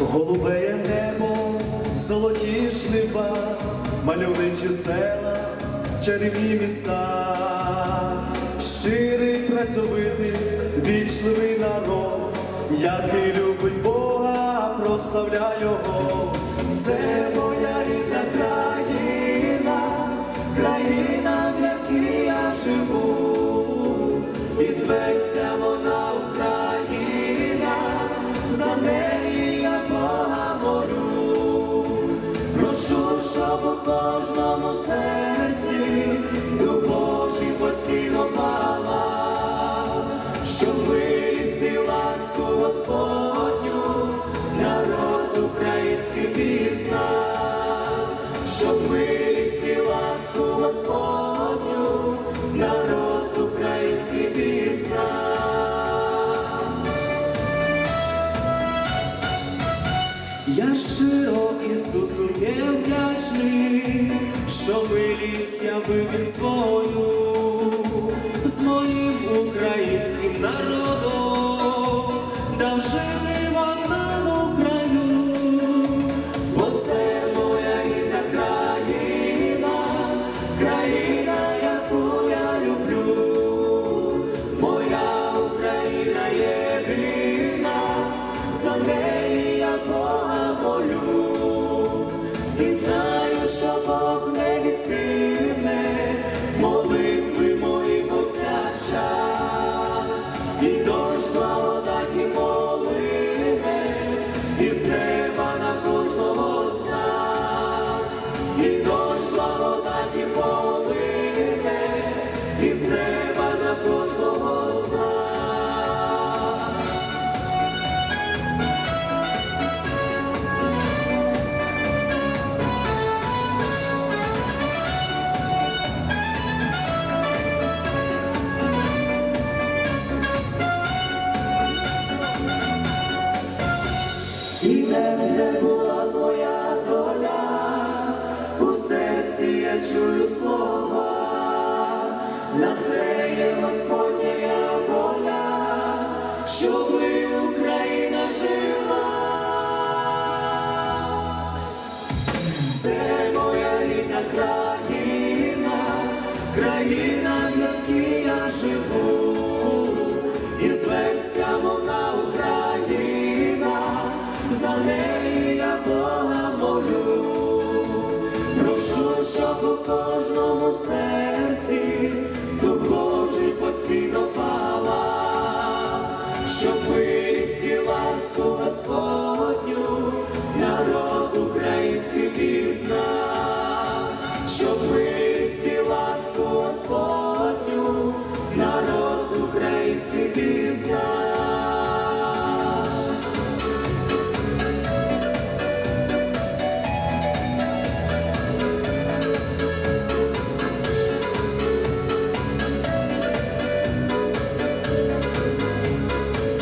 Голубеє небо, золоті жнива, мальовничі села, чарівні міста, щирий, працьовитий, вічливий народ, який любить Бога, прославляє Його. Це моя рідна країна, країна, в якій я живу, і зветься вона Україна, Прошу, щоб у кожному серці дух Божий постійно палав, щоб вилізти ласку Господню, народ український пізнав, щоб вилізти ласку Господню, народ Я щиро Ісусу є вдячний, що милість явив він свою з моїм українським народом, чую слова, на це є Господня воля, щоби Україна жила. Це моя рідна країна, країна, в якій я живу, і зветься вона Україна, за неї я Бога молю, щоб у кожному серці дух Божий постійно пала, щоб висті ласку Господню, народ український пізнав, щоб висті ласку Господню, народ.